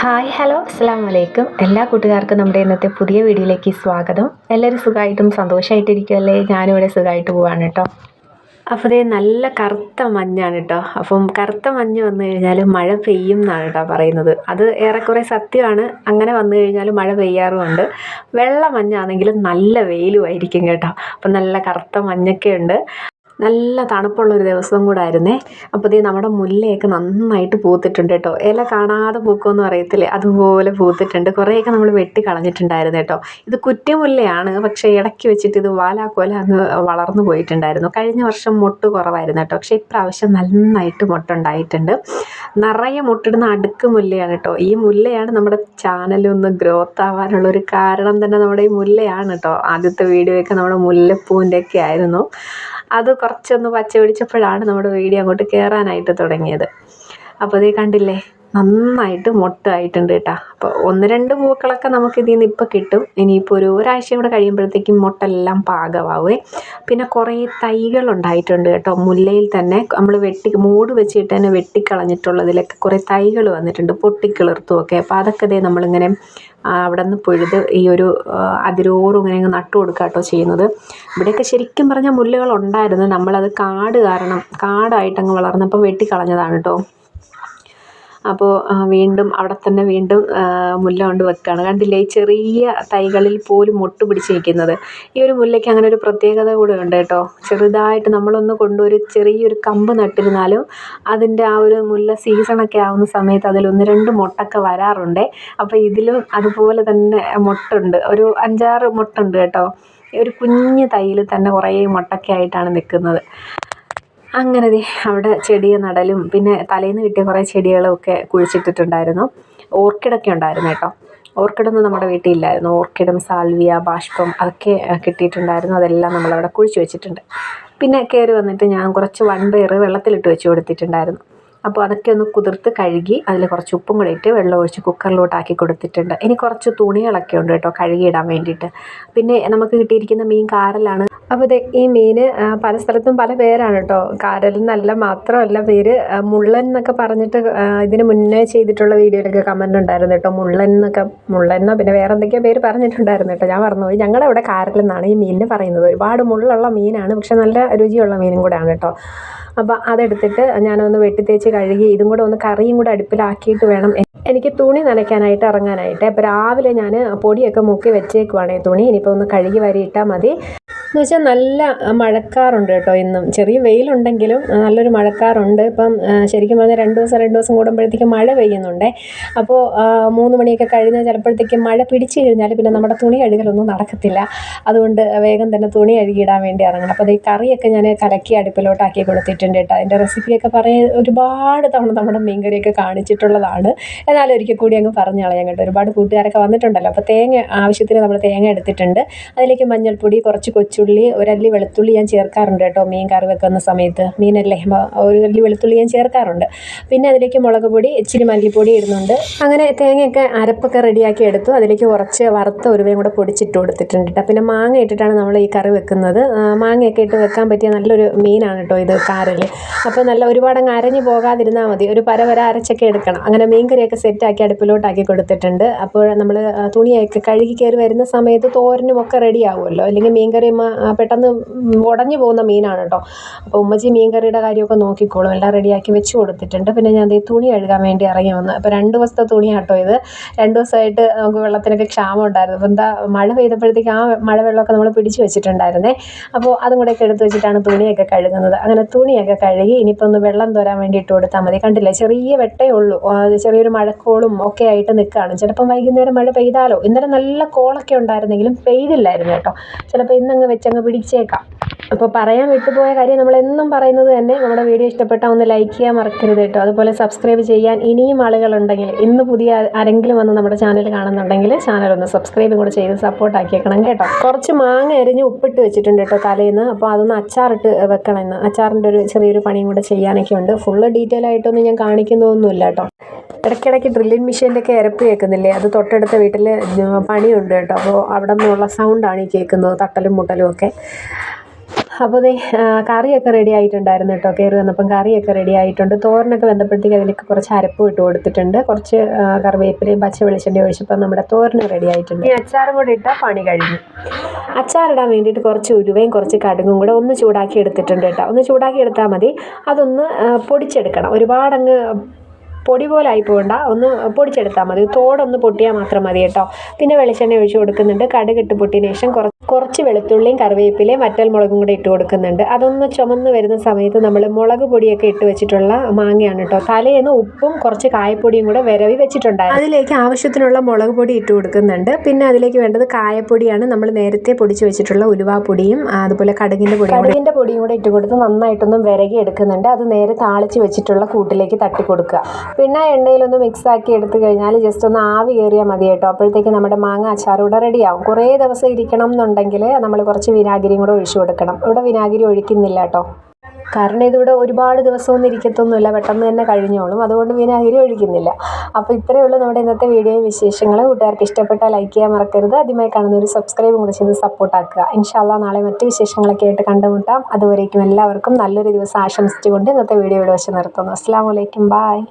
Hi hello അസ്സാം വലൈക്കും എല്ലാ കൂട്ടുകാർക്കും നമ്മുടെ ഇന്നത്തെ പുതിയ വീഡിയോയിലേക്ക് സ്വാഗതം. എല്ലാവരും സുഖമായിട്ടും സന്തോഷമായിട്ടിരിക്കുമല്ലേ ഞാനിവിടെ സുഖമായിട്ട് പോവാണ് കേട്ടോ. അപ്പോൾ ഇതേ നല്ല കറുത്ത മഞ്ഞാണ് കേട്ടോ. അപ്പം കറുത്ത മഞ്ഞ് വന്നു കഴിഞ്ഞാൽ മഴ പെയ്യും എന്നാണ് കേട്ടോ പറയുന്നത്. അത് ഏറെക്കുറെ സത്യമാണ്. അങ്ങനെ വന്നു കഴിഞ്ഞാൽ മഴ പെയ്യാറുമുണ്ട്. വെള്ള മഞ്ഞാണെങ്കിലും നല്ല വെയിലുമായിരിക്കും കേട്ടോ. അപ്പം നല്ല കറുത്ത മഞ്ഞൊക്കെ ഉണ്ട് നല്ല തണുപ്പുള്ളൊരു ദിവസം കൂടെ ആയിരുന്നേ അപ്പോൾ ഈ നമ്മുടെ മുല്ലയൊക്കെ നന്നായിട്ട് പൂത്തിട്ടുണ്ട് കേട്ടോ. ഇല കാണാതെ പൂക്കുമെന്ന് അറിയത്തില്ലേ അതുപോലെ പൂത്തിട്ടുണ്ട്. കുറേയൊക്കെ നമ്മൾ വെട്ടി കളഞ്ഞിട്ടുണ്ടായിരുന്നു കേട്ടോ. ഇത് കുറ്റിമുല്ലയാണ്. പക്ഷേ ഇടയ്ക്ക് വെച്ചിട്ട് ഇത് വാലാക്കോല അങ്ങ് വളർന്നു പോയിട്ടുണ്ടായിരുന്നു. കഴിഞ്ഞ വർഷം മുട്ട് കുറവായിരുന്നു കേട്ടോ. പക്ഷേ ഇപ്രാവശ്യം നന്നായിട്ട് മുട്ടുണ്ടായിട്ടുണ്ട്. നിറയെ മുട്ടിടുന്ന അടുക്ക് മുല്ലയാണ് കേട്ടോ. ഈ മുല്ലയാണ് നമ്മുടെ ചാനലൊന്ന് ഗ്രോത്ത് ആവാനുള്ള ഒരു കാരണം തന്നെ നമ്മുടെ ഈ മുല്ലയാണ് കേട്ടോ. ആദ്യത്തെ വീഡിയോയൊക്കെ നമ്മുടെ മുല്ലപ്പൂവിന്റെ ഒക്കെ ആയിരുന്നു. അത് കുറച്ചൊന്ന് പച്ച പിടിച്ചപ്പോഴാണ് നമ്മുടെ വീഡിയോ അങ്ങോട്ട് കയറാനായിട്ട് തുടങ്ങിയത്. അപ്പോൾ ദേ കണ്ടില്ലേ? നന്നായിട്ട് മൊട്ടായിട്ടുണ്ട് കേട്ടോ അപ്പോൾ ഒന്ന് രണ്ട് പൂക്കളൊക്കെ നമുക്ക് ഇതിൽ നിന്ന് ഇപ്പോൾ കിട്ടും. ഇനിയിപ്പോൾ ഒരു ഒരാഴ്ച കൂടെ കഴിയുമ്പോഴത്തേക്കും മൊട്ടെല്ലാം പാകമാവേ. പിന്നെ കുറേ തൈകൾ ഉണ്ടായിട്ടുണ്ട് കേട്ടോ. മുല്ലയിൽ തന്നെ നമ്മൾ വെട്ടി മൂട് വെച്ചിട്ട് തന്നെ വെട്ടിക്കളഞ്ഞിട്ടുള്ളതിലൊക്കെ കുറേ തൈകൾ വന്നിട്ടുണ്ട്. പൊട്ടിക്കിളിർത്തുമൊക്കെ അപ്പോൾ അതൊക്കെ ഇതേ നമ്മളിങ്ങനെ അവിടെ നിന്ന് പൊഴുത് ഈ ഒരു അതിരോറും ഇങ്ങനെ അങ്ങ് നട്ടു കൊടുക്കുക കേട്ടോ ചെയ്യുന്നത്. ഇവിടെയൊക്കെ ശരിക്കും പറഞ്ഞാൽ മുല്ലകൾ ഉണ്ടായിരുന്നു. നമ്മളത് കാട് കാരണം കാടായിട്ടങ്ങ് വളർന്നപ്പോൾ വെട്ടിക്കളഞ്ഞതാണ് കേട്ടോ അപ്പോൾ വീണ്ടും അവിടെ തന്നെ വീണ്ടും മുല്ല കൊണ്ട് വെക്കുകയാണ് കണ്ടില്ലേ ഈ ചെറിയ തൈകളിൽ പോലും മൊട്ട് പിടിച്ച് നിൽക്കുന്നത് ഈ ഒരു മുല്ലയ്ക്ക് അങ്ങനെ ഒരു പ്രത്യേകത കൂടെ ഉണ്ട് കേട്ടോ. ചെറുതായിട്ട് നമ്മളൊന്ന് കൊണ്ടൊരു ചെറിയൊരു കമ്പ് നട്ടിരുന്നാലും അതിന്റെ ആ ഒരു മുല്ല സീസണൊക്കെ ആവുന്ന സമയത്ത് അതിൽ ഒന്ന് രണ്ട് മുട്ടൊക്കെ വരാറുണ്ട്. അപ്പോൾ ഇതിലും അതുപോലെ തന്നെ മുട്ടുണ്ട്. ഒരു അഞ്ചാറ് മുട്ടുണ്ട് കേട്ടോ. ഒരു കുഞ്ഞ് തൈയിൽ തന്നെ കുറേ മുട്ടൊക്കെ ആയിട്ടാണ് നിൽക്കുന്നത്. അങ്ങനെ അവിടെ ചെടി നടലും പിന്നെ തലേന്ന് കിട്ടിയ കുറേ ചെടികളൊക്കെ കുഴിച്ചിട്ടിട്ടുണ്ടായിരുന്നു. ഓർക്കിഡൊക്കെ ഉണ്ടായിരുന്നു കേട്ടോ. ഓർക്കിഡൊന്നും നമ്മുടെ വീട്ടിലില്ലായിരുന്നു. ഓർക്കിഡും സാൽവിയ ബാഷ്പം അതൊക്കെ കിട്ടിയിട്ടുണ്ടായിരുന്നു. അതെല്ലാം നമ്മളവിടെ കുഴിച്ച് വെച്ചിട്ടുണ്ട്. പിന്നെ കയറി വന്നിട്ട് ഞാൻ കുറച്ച് വൺപയർ വെള്ളത്തിലിട്ട് വെച്ച് കൊടുത്തിട്ടുണ്ടായിരുന്നു. അപ്പോൾ അതൊക്കെ ഒന്ന് കുതിർത്ത് കഴുകി അതിൽ കുറച്ച് ഉപ്പും കൂടെ ഇട്ട് വെള്ളം ഒഴിച്ച് കുക്കറിലോട്ട് ആക്കി കൊടുത്തിട്ടുണ്ട്. ഇനി കുറച്ച് തുണികളൊക്കെ ഉണ്ട് കേട്ടോ കഴുകിയിടാൻ വേണ്ടിയിട്ട്. പിന്നെ നമുക്ക് കിട്ടിയിരിക്കുന്ന മീൻ കാരലാണ്. അപ്പോൾ ഇത് ഈ മീൻ പല സ്ഥലത്തും പല പേരാണ് കേട്ടോ. കാരൽ എന്നല്ല മാത്രമല്ല പേര് മുള്ളൻ എന്നൊക്കെ പറഞ്ഞിട്ട് ഇതിന് മുന്നേ ചെയ്തിട്ടുള്ള വീഡിയോയിലൊക്കെ കമന്റ് ഉണ്ടായിരുന്നു കേട്ടോ. മുള്ളൻ എന്നൊക്കെ മുള്ളൻ എന്നോ പിന്നെ വേറെ എന്തൊക്കെയോ പേര് പറഞ്ഞിട്ടുണ്ടായിരുന്നു കേട്ടോ. ഞാൻ മറന്നുപോയി. ഞങ്ങളുടെ ഇവിടെ കാരൽ എന്നാണ് ഈ മീനിന് പറയുന്നത്. ഒരുപാട് മുള്ളുള്ള മീനാണ് പക്ഷെ നല്ല രുചിയുള്ള മീനും കൂടെയാണ് കേട്ടോ. അപ്പോൾ അതെടുത്തിട്ട് ഞാനൊന്ന് വെട്ടിത്തേച്ച് കഴുകി ഇതും കൂടെ ഒന്ന് കറിയും കൂടെ അടുപ്പിലാക്കിയിട്ട് വേണം. എനിക്ക് തുണി നനയ്ക്കാനായിട്ട് ഇറങ്ങാനായിട്ട്. അപ്പോൾ രാവിലെ ഞാൻ പൊടിയൊക്കെ മുക്കി വെച്ചേക്കുവാണേ തുണി. ഇനിയിപ്പോൾ ഒന്ന് കഴുകി വരിയിട്ടാൽ മതി. എന്ന് വെച്ചാൽ നല്ല മഴക്കാറുണ്ട് കേട്ടോ ഇന്നും. ചെറിയ വെയിലുണ്ടെങ്കിലും നല്ലൊരു മഴക്കാറുണ്ട്. ഇപ്പം ശരിക്കും പറഞ്ഞാൽ രണ്ട് ദിവസം രണ്ട് ദിവസം കൂടുമ്പോഴത്തേക്കും മഴ പെയ്യുന്നുണ്ട്. അപ്പോൾ മൂന്ന് മണിയൊക്കെ കഴിഞ്ഞാൽ ചിലപ്പോഴത്തേക്കും മഴ പിടിച്ചു കഴിഞ്ഞാൽ പിന്നെ നമ്മുടെ തുണി കഴുകലൊന്നും നടക്കത്തില്ല. അതുകൊണ്ട് വേഗം തന്നെ തുണി കഴുകിയിടാൻ വേണ്ടി ഇറങ്ങണം. അപ്പോൾ ഈ കറിയൊക്കെ ഞാൻ കലക്കി അടുപ്പിലോട്ടാക്കി കൊടുത്തിട്ടുണ്ട് കേട്ടോ. അതിന്റെ റെസിപ്പിയൊക്കെ പറയാൻ ഒരുപാട് തവണ നമ്മുടെ മീൻകറിയൊക്കെ കാണിച്ചിട്ടുള്ളതാണ്. എന്നാലും ഒരിക്കൽ കൂടി അങ്ങ് പറഞ്ഞു കളയാൻ കേട്ടോ. ഒരുപാട് കൂട്ടുകാരൊക്കെ വന്നിട്ടുണ്ടല്ലോ. അപ്പോൾ തേങ്ങ ആവശ്യത്തിന് നമ്മൾ തേങ്ങ എടുത്തിട്ടുണ്ട്. അതിലേക്ക് മഞ്ഞൾപ്പൊടി കുറച്ച് കൊച്ചുള്ളി ഒരല്ലി വെളുത്തുള്ളി ഞാൻ ചേർക്കാറുണ്ട് കേട്ടോ മീൻ കറി വെക്കുന്ന സമയത്ത്. മീനല്ലേ ഒരു അല്ലി വെളുത്തുള്ളി ഞാൻ ചേർക്കാറുണ്ട്. പിന്നെ അതിലേക്ക് മുളക് പൊടി ഇച്ചിരി മല്ലിപ്പൊടി ഇടുന്നുണ്ട്. അങ്ങനെ തേങ്ങയൊക്കെ അരപ്പൊക്കെ റെഡിയാക്കി എടുത്തു. അതിലേക്ക് കുറച്ച് വറുത്ത ഒരുവയും കൂടെ പൊടിച്ചിട്ട് കൊടുത്തിട്ടുണ്ട് കേട്ടോ. പിന്നെ മാങ്ങ ഇട്ടിട്ടാണ് നമ്മൾ ഈ കറി വെക്കുന്നത്. മാങ്ങയൊക്കെ ഇട്ട് വെക്കാൻ പറ്റിയ നല്ലൊരു മീനാണ് കേട്ടോ ഇത് കാരൽ അപ്പോൾ നല്ല ഒരുപാട് അങ്ങ് അരഞ്ഞു പോകാതിരുന്നാൽ മതി. ഒരു പരവര അരച്ചൊക്കെ എടുക്കണം. അങ്ങനെ മീൻ കറിയൊക്കെ സെറ്റാക്കി അടുപ്പിലോട്ടാക്കി കൊടുത്തിട്ടുണ്ട്. അപ്പോൾ നമ്മൾ തുണിയൊക്കെ കഴുകി കയറി വരുന്ന സമയത്ത് തോരനും ഒക്കെ റെഡി ആവുമല്ലോ അല്ലെങ്കിൽ മീൻ കറി പെട്ടെന്ന് ഉടഞ്ഞു പോകുന്ന മീനാണ് കേട്ടോ. അപ്പോൾ ഉമ്മച്ചി മീൻ കറിയുടെ കാര്യമൊക്കെ നോക്കിക്കോളും. എല്ലാം റെഡിയാക്കി വെച്ച് കൊടുത്തിട്ടുണ്ട്. പിന്നെ ഞാൻ ദേ തുണി കഴുകാൻ വേണ്ടി ഇറങ്ങി വന്നു. അപ്പോൾ രണ്ട് ദിവസത്തെ തുണിയാണ് കേട്ടോ ഇത്. രണ്ട് ദിവസമായിട്ട് നമുക്ക് വെള്ളത്തിനൊക്കെ ക്ഷാമം ഉണ്ടായിരുന്നു. അപ്പോൾ എന്താ മഴ പെയ്തപ്പോഴത്തേക്ക് ആ മഴവെള്ളമൊക്കെ നമ്മൾ പിടിച്ചു വെച്ചിട്ടുണ്ടായിരുന്നേ. അപ്പോൾ അതും കൂടെയൊക്കെ എടുത്ത് വെച്ചിട്ടാണ് തുണിയൊക്കെ കഴുകുന്നത്. അങ്ങനെ തുണിയൊക്കെ കഴുകി ഇനിയിപ്പോൾ ഒന്ന് വെള്ളം തോരാൻ വേണ്ടി ഇട്ട് കൊടുത്താൽ മതി. കണ്ടില്ലേ ചെറിയ വെട്ടേ ഉള്ളൂ. ചെറിയൊരു മഴക്കോളും ഒക്കെ ആയിട്ട് നിൽക്കുകയാണ്. ചിലപ്പം വൈകുന്നേരം മഴ പെയ്താലോ. ഇന്നലെ നല്ല കോളൊക്കെ ഉണ്ടായിരുന്നെങ്കിലും പെയ്തില്ലായിരുന്നു കേട്ടോ. ചിലപ്പോൾ ഇന്നങ്ങ് വെച്ചങ്ങ് പിടിച്ചേക്കാം. അപ്പോൾ പറയാൻ വിട്ടുപോയ കാര്യം നമ്മൾ എന്നും പറയുന്നത് തന്നെ നമ്മുടെ വീഡിയോ ഇഷ്ടപ്പെട്ടാൽ ഒന്ന് ലൈക്ക് ചെയ്യാൻ മറക്കരുത് കേട്ടോ. അതുപോലെ സബ്സ്ക്രൈബ് ചെയ്യാൻ ഇനിയും ആളുകളുണ്ടെങ്കിൽ ഇന്ന് പുതിയ ആരെങ്കിലും വന്ന് നമ്മുടെ ചാനൽ കാണുന്നുണ്ടെങ്കിൽ ചാനൽ ഒന്ന് സബ്സ്ക്രൈബും കൂടെ ചെയ്ത് സപ്പോർട്ട് ആക്കിയേക്കണം കേട്ടോ. കുറച്ച് മാങ്ങ എരിഞ്ഞ് ഉപ്പിട്ട് വെച്ചിട്ടുണ്ട് കേട്ടോ തലേന്ന്. അപ്പോൾ അതൊന്ന് അച്ചാറിട്ട് വെക്കണം ഇന്ന് അച്ചാറിന്റെ ഒരു ചെറിയൊരു പണിയും കൂടെ ചെയ്യാനൊക്കെ ഉണ്ട്. ഫുള്ള് ഡീറ്റെയിൽ ആയിട്ടൊന്നും ഞാൻ കാണിക്കുന്നൊന്നുമില്ല കേട്ടോ. ഇടയ്ക്കിടയ്ക്ക് ഡ്രില്ലിംഗ് മെഷീന്റെ ഒക്കെ ഇരപ്പ് കേൾക്കുന്നില്ലേ? അത് തൊട്ടടുത്ത വീട്ടിൽ പണിയുണ്ട് കേട്ടോ. അപ്പോൾ അവിടെ നിന്നുള്ള സൗണ്ടാണ് ഈ കേൾക്കുന്നത് തട്ടലും മുട്ടലും ഒക്കെ. അപ്പോൾ ദേ കറിയൊക്കെ റെഡി ആയിട്ടുണ്ടായിരുന്നു കേട്ടോ. കയറി വന്നപ്പം കറിയൊക്കെ റെഡി ആയിട്ടുണ്ട്. തോരനൊക്കെ വന്നപ്പോഴത്തേക്ക് അതിലേക്ക് കുറച്ച് അരപ്പ് ഇട്ട് കൊടുത്തിട്ടുണ്ട്. കുറച്ച് കറിവേപ്പിലയും പച്ച വെളിച്ചെണ്ണ ഒഴിച്ചപ്പോൾ നമ്മുടെ തോരന് റെഡി ആയിട്ടുണ്ട്. ഈ അച്ചാറും കൂടെ ഇട്ടാൽ പണി കഴിഞ്ഞു. അച്ചാറിടാൻ വേണ്ടിയിട്ട് കുറച്ച് ഉരുവയും കുറച്ച് കടുകും കൂടെ ഒന്ന് ചൂടാക്കി എടുത്തിട്ടുണ്ട് കേട്ടോ. ഒന്ന് ചൂടാക്കി എടുത്താൽ മതി. അതൊന്ന് പൊടിച്ചെടുക്കണം. ഒരുപാടങ്ങ് പൊടി പോലെ ആയി പോകണ്ട. ഒന്ന് പൊടിച്ചെടുത്താൽ മതി. തോടൊന്ന് പൊട്ടിയാൽ മാത്രം മതി കേട്ടോ. പിന്നെ വെളിച്ചെണ്ണ ഒഴിച്ച് കൊടുക്കുന്നുണ്ട്. കടുകിട്ട് പൊട്ടിയതിന് ശേഷം കുറച്ച് കുറച്ച് വെളുത്തുള്ളിയും കറിവേപ്പിലയും വറ്റൽ മുളകും കൂടെ ഇട്ട് കൊടുക്കുന്നുണ്ട്. അതൊന്ന് ചുമന്ന് വരുന്ന സമയത്ത് നമ്മൾ മുളക് പൊടിയൊക്കെ ഇട്ട് വെച്ചിട്ടുള്ള മാങ്ങയാണ് കേട്ടോ. തലേന്ന് ഉപ്പും കുറച്ച് കായപ്പൊടിയും കൂടെ വിരവി വെച്ചിട്ടുണ്ടായിരുന്നു. അതിലേക്ക് ആവശ്യത്തിനുള്ള മുളക് പൊടി ഇട്ട് കൊടുക്കുന്നുണ്ട്. പിന്നെ അതിലേക്ക് വേണ്ടത് കായപ്പൊടിയാണ്. നമ്മൾ നേരത്തെ പൊടിച്ച് വെച്ചിട്ടുള്ള ഉലുവാപ്പൊടിയും അതുപോലെ കടുകിന്റെ പൊടി കടുകിന്റെ പൊടിയും കൂടെ ഇട്ട് കൊടുത്ത് നന്നായിട്ടൊന്നും വിരകി എടുക്കുന്നുണ്ട് അത് നേരെ താളിച്ച് വെച്ചിട്ടുള്ള കൂട്ടിലേക്ക് തട്ടി കൊടുക്കുക. പിന്നെ എണ്ണയിലൊന്ന് മിക്സ് ആക്കി എടുത്തു കഴിഞ്ഞാൽ ജസ്റ്റ് ഒന്ന് ആവി കയറിയാൽ മതി കേട്ടോ. അപ്പോഴത്തേക്ക് നമ്മുടെ മാങ്ങ അച്ചാർ ഇവിടെ റെഡിയാവും കുറേ ദിവസം ഇരിക്കണം എന്നുണ്ടെങ്കിൽ നമ്മൾ കുറച്ച് വിനാഗിരിയും കൂടെ ഒഴിച്ചു കൊടുക്കണം. ഇവിടെ വിനാഗിരി ഒഴിക്കുന്നില്ല കേട്ടോ. കാരണം ഇതിവിടെ ഒരുപാട് ദിവസമൊന്നും ഇരിക്കത്തൊന്നുമില്ല. പെട്ടെന്ന് തന്നെ കഴിഞ്ഞോളും. അതുകൊണ്ട് വിനാഗിരി ഒഴിക്കുന്നില്ല. അപ്പോൾ ഇത്രയേ ഉള്ളൂ നമ്മുടെ ഇന്നത്തെ വീഡിയോയും വിശേഷങ്ങൾ കൂട്ടുകാർക്ക് ഇഷ്ടപ്പെട്ടാൽ ലൈക്ക് ചെയ്യാൻ മറക്കരുത്. ആദ്യമായി കാണുന്ന ഒരു സബ്സ്ക്രൈബും കൂടെ ചെയ്ത് സപ്പോർട്ടാക്കുക ഇൻഷാല്ല നാളെ മറ്റ് വിശേഷങ്ങളൊക്കെ ആയിട്ട് കണ്ടുമുട്ടാം. അതുവരേക്കും എല്ലാവർക്കും നല്ലൊരു ദിവസം ആശംസിച്ചുകൊണ്ട് ഇന്നത്തെ വീഡിയോ ഇവിടെ വെച്ച് നിർത്തുന്നു. അസ്സാം വലൈക്കും ബായ്